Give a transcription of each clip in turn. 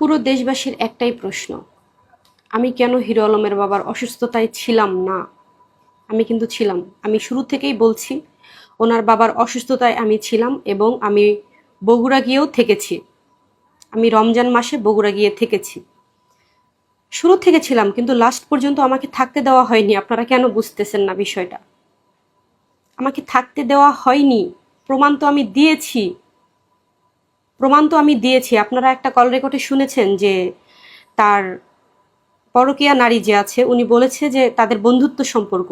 পুরো দেশবাসীর একটাই প্রশ্ন, আমি কেন হিরো আলমের বাবার অসুস্থতায় ছিলাম না? আমি কিন্তু ছিলাম। আমি শুরু থেকেই বলছি, ওনার বাবার অসুস্থতায় আমি ছিলাম এবং আমি বগুড়া গিয়েও থেকেছি। আমি রমজান মাসে বগুড়া গিয়ে থেকেছি। শুরু থেকে ছিলাম, কিন্তু লাস্ট পর্যন্ত আমাকে থাকতে দেওয়া হয়নি। আপনারা কেন বুঝতেছেন না বিষয়টা? আমাকে থাকতে দেওয়া হয়নি। প্রমাণ তো আমি দিয়েছি। প্রমাণ তো আমি দিয়েছি। আপনারা একটা কল রেকর্ডে শুনেছেন যে তার পরকীয়া নারী যে আছে, উনি বলেছে যে তাদের বন্ধুত্ব সম্পর্ক।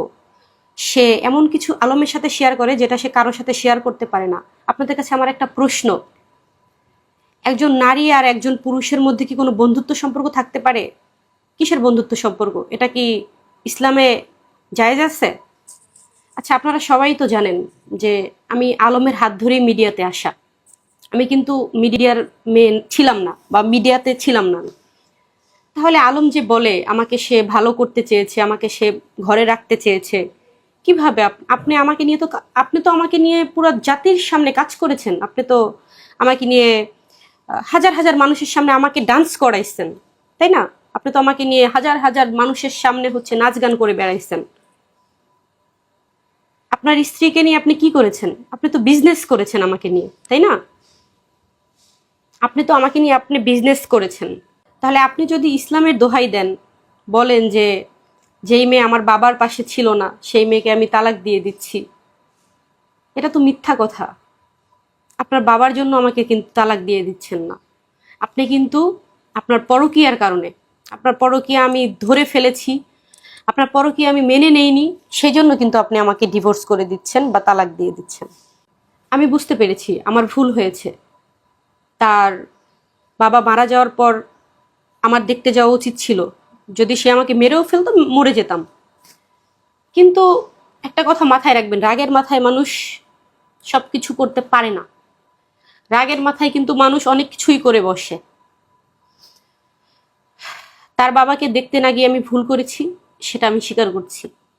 সে এমন কিছু আলমের সাথে শেয়ার করে যেটা সে কারোর সাথে শেয়ার করতে পারে না। আপনাদের কাছে আমার একটা প্রশ্ন। একজন নারী আর একজন পুরুষের মধ্যে কি কোনো বন্ধুত্ব সম্পর্ক থাকতে পারে? কিসের বন্ধুত্ব সম্পর্ক? এটা কি ইসলামে জায়েজ আছে? আচ্ছা আপনারা সবাই তো জানেন যে আমি আলমের হাত ধরেই মিডিয়াতে আসা। আমি কিন্তু মিডিয়ার মেন ছিলাম না বা মিডিয়াতে ছিলাম না তাহলে আলম যে বলে, আমাকে সে ভালো করতে চেয়েছে, আমাকে সে ঘরে রাখতে চেয়েছে, কীভাবে আপনি আমাকে নিয়ে তো আপনি তো আমাকে নিয়ে পুরো জাতির সামনে কাজ করেছেন। আপনি তো আমাকে নিয়ে হাজার হাজার মানুষের সামনে আমাকে ডান্স করাইছেন, তাই না? আপনি তো আমাকে নিয়ে হাজার হাজার মানুষের সামনে হচ্ছে নাচ গান করে বেড়াইছেন। আপনার স্ত্রীকে নিয়ে আপনি কি করেছেন? আপনি তো বিজনেস করেছেন আমাকে নিয়ে, তাই না? আপনি তো আমাকে নিয়ে আপনি বিজনেস করেছেন। তাহলে আপনি যদি ইসলামের দোহাই দেন, বলেন যে, যেই মেয়ে আমার বাবার পাশে ছিল না, সেই মেয়েকে আমি তালাক দিয়ে দিচ্ছি। এটা তো মিথ্যা কথা। আপনার বাবার জন্য আমাকে কিন্তু তালাক দিয়ে দিচ্ছেন না। আপনি কিন্তু আপনার পরকীয়ার কারণে, আপনার পরকীয়া আমি ধরে ফেলেছি, আপনার পরকীয়া আমি মেনে নেইনি, সেই জন্য কিন্তু আপনি আমাকে ডিভোর্স করে দিচ্ছেন বা তালাক দিয়ে দিচ্ছেন। আমি বুঝতে পেরেছি, আমার ভুল হয়েছে। তার বাবা মারা যাওয়ার পর আমার দেখতে যাওয়া উচিত ছিল। যদি সে আমাকে মেরেও ফেলতো, মরে যেতাম। কিন্তু একটা কথা মাথায় রাখবেন, রাগের মাথায় মানুষ সব কিছু করতে পারে না। রাগের মাথায় কিন্তু মানুষ অনেক কিছুই করে বসে। তার বাবাকে দেখতে না গিয়ে আমি ভুল করেছি, সেটা আমি স্বীকার করছি।